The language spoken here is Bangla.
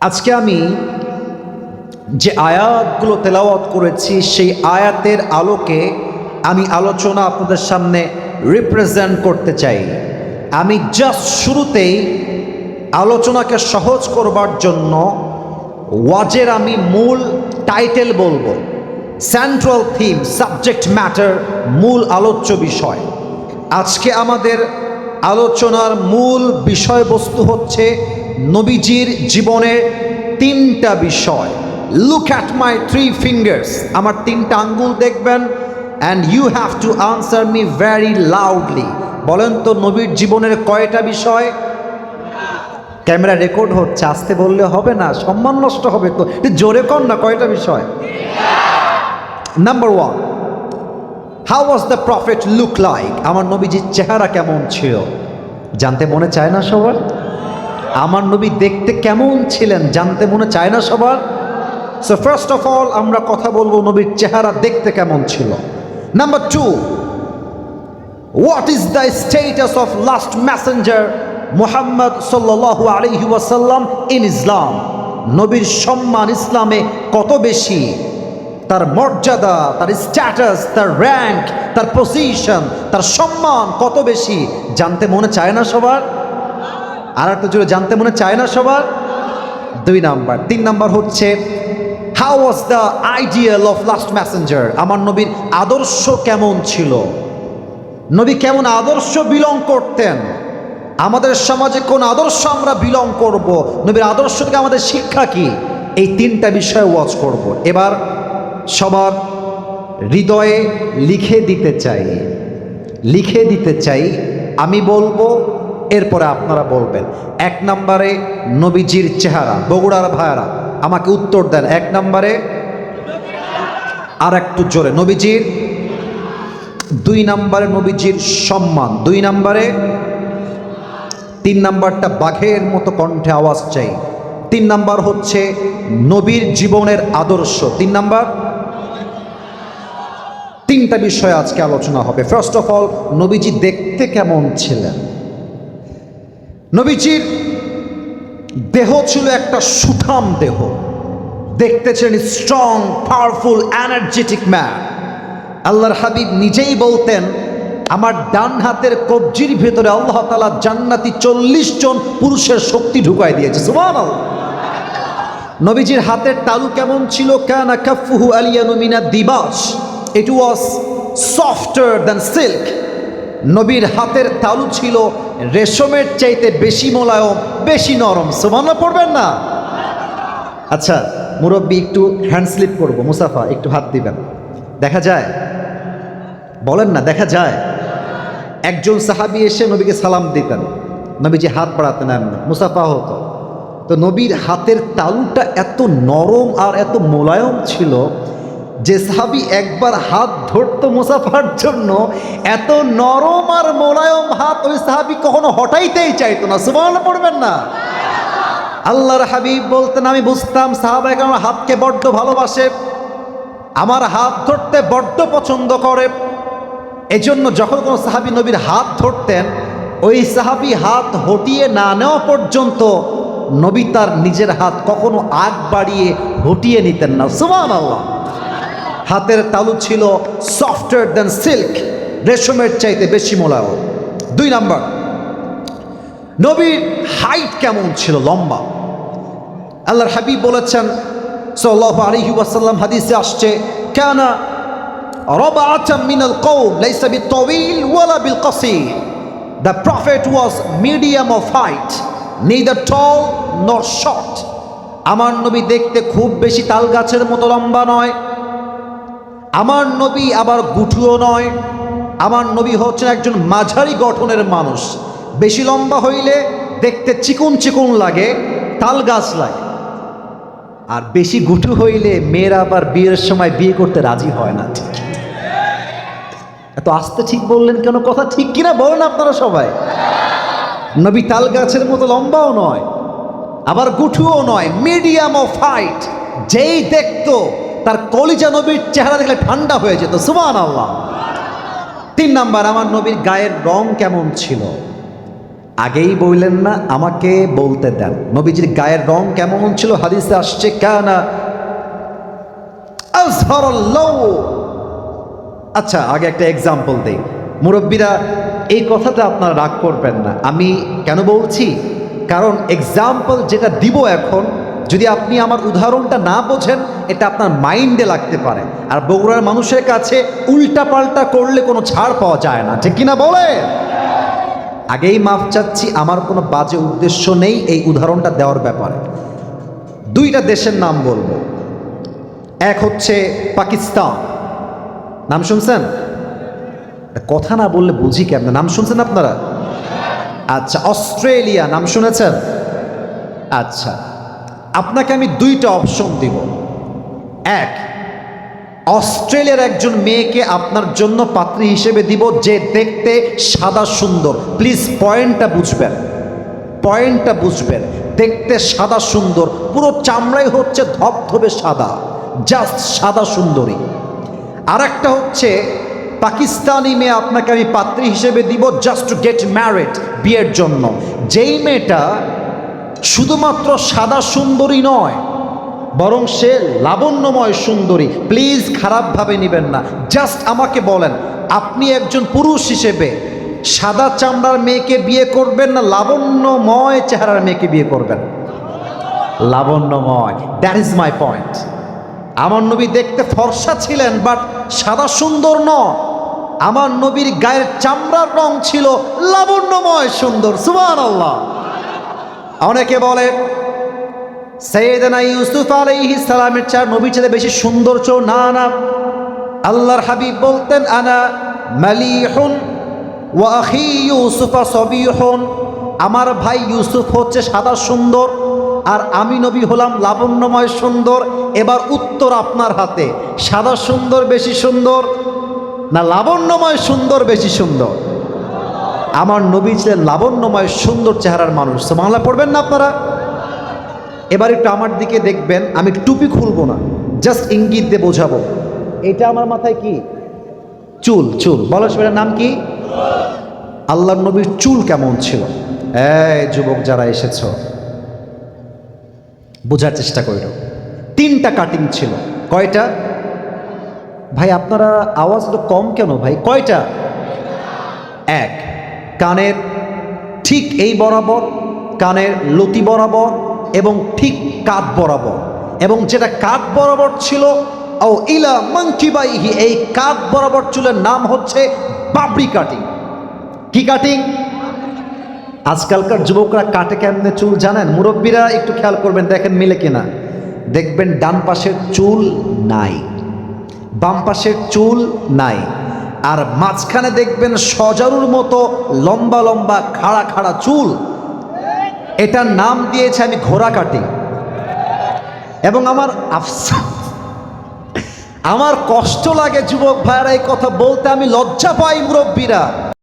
আজকে আমি যে আয়াতগুলো তেলাওয়াত করেছি, সেই আয়াতের আলোকে আমি আলোচনা আপনাদের সামনে রিপ্রেজেন্ট করতে চাই। আমি জাস্ট শুরুতেই আলোচনাকে সহজ করবার জন্য ওয়াজের আমি মূল টাইটেল বলব। সেন্ট্রাল থিম সাবজেক্ট ম্যাটার মূল আলোচ্য বিষয়। আজকে আমাদের আলোচনার মূল বিষয়বস্তু হচ্ছে নবীজির জীবনের তিনটা বিষয়। Look at my three fingers আমার তিনটা আঙ্গুল দেখবেন and you have to answer me very loudly বলেন তো, নবীর জীবনের কয়টা বিষয়? ক্যামেরা রেকর্ড হচ্ছে, আসতে বললে হবে না, সম্মান নষ্ট হবে তো। জোরে কর না, কয়টা বিষয়? Number one how was the prophet look like আমার নবীজির চেহারা কেমন ছিল? জানতে মনে চায় না সবার? আমার নবী দেখতে কেমন ছিলেন, জানতে মনে চায় না সবার? সো ফার্স্ট অফ অল আমরা কথা বলব নবীর চেহারা দেখতে কেমন ছিল। Number two what is the status of last messenger Muhammad সাল্লাহ আলহি ওয়াসাল্লাম ইন ইসলাম নবীর সম্মান ইসলামে কত বেশি? তার মর্যাদা, তার স্ট্যাটাস তার র্যাঙ্ক তার পজিশন তার সম্মান কত বেশি? জানতে মনে চায় না সবার? আর একটা জুড়ে জানতে মনে চায় না সবার? দুই নাম্বার। তিন নাম্বার হচ্ছে how was the ideal of last messenger আমার নবীর আদর্শ কেমন ছিল? নবী কেমন আদর্শ বিলং করতেন? আমাদের সমাজে কোন আদর্শ আমরা বিলং করব? নবীর আদর্শ থেকে আমাদের শিক্ষা কি? এই তিনটা বিষয় ওয়াচ করব। এবার সবার হৃদয়ে লিখে দিতে চাই। লিখে দিতে চাই, আমি বলব এরপরে আপনারা বলবেন, এক নম্বরে নবীজির চেহারা, বগুড়ার ভাইয়ারা, আমাকে উত্তর দেন, এক নম্বরে আর একটু জোরে, নবীজির, দুই নম্বরে নবীজির সম্মান, দুই নম্বরে তিন নাম্বারটা বাঘের মতো কণ্ঠে আওয়াজ চাই, তিন নাম্বার হচ্ছে নবীর জীবনের আদর্শ, তিন নাম্বার তিনটা বিষয়ে আজকে আলোচনা হবে। ফার্স্ট অফ অল নবীজি দেখতে কেমন ছিলেন? নবীজির দেহ ছিল একটা সুঠাম দেহ। দেখতে ছিলেন স্ট্রং পাওয়ারফুল এনার্জেটিক ম্যান আল্লাহর হাবিব নিজেই বলতেন, আমার ডান হাতের কবজির ভেতরে আল্লাহ তালা জান্নাতি চল্লিশ জন পুরুষের শক্তি ঢুকাই দিয়েছে। নবীজির হাতের তালু কেমন ছিল? কানা কাফুহু আলিয়ানুমিনা দিবাস। It was softer than silk নবীর হাতের তালু ছিল রেশমের চাইতে বেশি মোলায়ম, বেশি নরম। সুমানা পড়বেন না? আচ্ছা মুরব্বী, একটু হ্যান্ড স্লিপ করব। মুসাফা একটু হাত দিবেন। দেখা যায়? বলেন না, দেখা যায়? একজন সাহাবি এসে নবীকে সালাম দিতেন। নবীজি হাত বাড়াতেন এমনি মুসাফা হতো। তো নবীর হাতের তালুটা এত নরম আর এত মোলায়ম ছিল যে সাহাবি একবার হাত ধরত মুসাফার জন্য, এত নরম আর মোলায়ম হাত ওই সাহাবি কখনো হটাইতেই চাইতো না। সুবাহ পড়বেন না? আল্লাহর হাবিব বলতেন, আমি বুঝতাম সাহাবাই আমার হাতকে বড্ড ভালোবাসে, আমার হাত ধরতে বড্ড পছন্দ করে। এজন্য যখন কোনো সাহাবি নবীর হাত ধরতেন, ওই সাহাবি হাত হটিয়ে না নেওয়া পর্যন্ত নবী তার নিজের হাত কখনো আগ বাড়িয়ে হটিয়ে নিতেন না। সুমান আল্লাহ। হাতের তালু ছিল সফটার দেন সিল্ক রেশমের চাইতে বেশি মোলায় দুই নাম্বার নবীর হাইট কেমন ছিল? লম্বা। আল্লাহর হাবিব বলেছেন সাল্লাহ আলহি ওয়াসাল্লাম হাদিসে আসছে কেননা The prophet was medium of height, neither tall nor short. আমার নবী দেখতে খুব বেশি তাল গাছের মতো লম্বা নয় আমার নবী আবার গুঠুও নয়। আমার নবী হচ্ছেন একজন মাঝারি গঠনের মানুষ। বেশি লম্বা হইলে দেখতে চিকুন চিকুন লাগে, তাল গাছ লাগে। আর বেশি গুঠু হইলে মেয়েরা আবার বিয়ের সময় বিয়ে করতে রাজি হয় না, ঠিক। এত আস্তে ঠিক বললেন কেন? কথা ঠিক কিনা বলেন আপনারা সবাই। নবী তাল গাছের মতো লম্বাও নয়, আবার গুঠুও নয় মিডিয়াম অফ হাইট যেই দেখতো তার কলিজা নবীর চেহারা দেখলে ঠান্ডা হয়ে যেত সুমান আল্লাহ তিন নাম্বার, আমার নবীর গায়ের রং কেমন ছিল? আগেই বললেন না, আমাকে বলতে দেন। নবীজির গায়ের রং কেমন ছিল? হাদিসে আসছে, কেনা আচ্ছা আগে একটা এক্সাম্পল দেই। মুরব্বীরা, এই কথাটা আপনারা রাগ করবেন না। আমি কেন বলছি? কারণ এক্সাম্পল যেটা দিব এখন যদি আপনি আমার উদাহরণটা না বোঝেন, এটা আপনার মাইন্ডে লাগতে পারে। আর বগুড়ার মানুষের কাছে উল্টা পাল্টা করলে কোনো ছাড় পাওয়া যায় না। ঠিক কিনা বলে? আগেই মাফ চাচ্ছি, আমার কোনো বাজে উদ্দেশ্য নেই এই উদাহরণটা দেওয়ার ব্যাপারে। দুইটা দেশের নাম বলব। এক হচ্ছে পাকিস্তান। নাম শুনছেন? কথা না বললে বুঝি কেমন? নাম শুনছেন আপনারা? আচ্ছা অস্ট্রেলিয়া। নাম শুনেছেন? আচ্ছা। আপনাকে আমি দুইটা অপশন দিব। এক, অস্ট্রেলিয়ার একজন মেয়েকে আপনার জন্য পাত্রী হিসেবে দিব যে দেখতে সাদা সুন্দর। প্লিজ পয়েন্টটা বুঝবেন। পয়েন্টটা বুঝবেন। দেখতে সাদা সুন্দর। পুরো চামড়াই হচ্ছে ধবধবে সাদা। জাস্ট সাদা সুন্দরী। আর একটা হচ্ছে, পাকিস্তানি মেয়ে আপনাকে আমি পাত্রী হিসেবে দিব জাস্ট টু গেট ম্যারিড বিয়ের জন্য। যেই মেয়েটা শুধুমাত্র সাদা সুন্দরী নয়, বরং সে লাবণ্যময় সুন্দরী। প্লিজ খারাপভাবে নেবেন না। জাস্ট আমাকে বলেন, আপনি একজন পুরুষ হিসেবে সাদা চামড়ার মেয়েকে বিয়ে করবেন না লাবণ্যময় চেহারার মেয়েকে বিয়ে করবেন? লাবণ্যময় দ্যাট ইজ মাই পয়েন্ট আমার নবী দেখতে ফর্সা ছিলেন বাট সাদা সুন্দর ন আমার নবীর গায়ের চামড়ার রং ছিল লাবণ্যময় সুন্দর সুমান আল্লাহ অনেকে বলে, সৈয়দনা ইউসুফ আলাইহি সালামের চার নবীর চেয়ে বেশি সুন্দর চো না না। আল্লাহর হাবিব বলতেন, আনা মালিহুন ওয়া আখি ইউসুফ সবিহুন। আমার ভাই ইউসুফ হচ্ছে সাদা সুন্দর আর আমি নবী হলাম লাবণ্যময় সুন্দর। এবার উত্তর আপনার হাতে, সাদা সুন্দর বেশি সুন্দর না লাবণ্যময় সুন্দর বেশি সুন্দর? আমার নবী ছিলেন লাবণ্যময়, সুন্দর চেহারার মানুষ। তো বাংলা পড়বেন না আপনারা? এবার একটু আমার দিকে দেখবেন, আমি টুপি খুলবো না জাস্ট ইঙ্গিত দিয়ে বোঝাবো। এটা আমার মাথায় কি? চুল চুল। বলো সেটার নাম কি? আল্লাহ নবীর চুল কেমন ছিল? এই যুবক যারা এসেছ, বোঝার চেষ্টা করিল তিনটা কাটিং ছিল। কয়টা? ভাই, আপনারা আওয়াজ তো কম কেন ভাই? কয়টা? এক। কানের ঠিক এই বরাবর, কানের লতি বরাবর এবং ঠিক কাত বরাবর। এবং যেটা কাত বরাবর ছিল ও ইলা মাংকিবাইহি এই কাত বরাবর চুলের নাম হচ্ছে বাবরি কাটিং। কি কাটিং? আজকালকার যুবকরা কাটে কেমনে চুল জানেন? মুরব্বীরা একটু খেয়াল করবেন, দেখেন মিলে কিনা। দেখবেন ডান পাশের চুল নাই, বাম পাশের চুল নাই। আর মাঝখানে দেখবেন সজারুর মতো লম্বা লম্বা খাড়া খাড়া চুল। এটার নাম দিয়েছে আমি ঘোড়া কাটি। এবং আমার আফসা, আমার কষ্ট লাগে যুবক ভাইয়ারা এই কথা বলতে, আমি লজ্জা পাই মুরব্বীরা।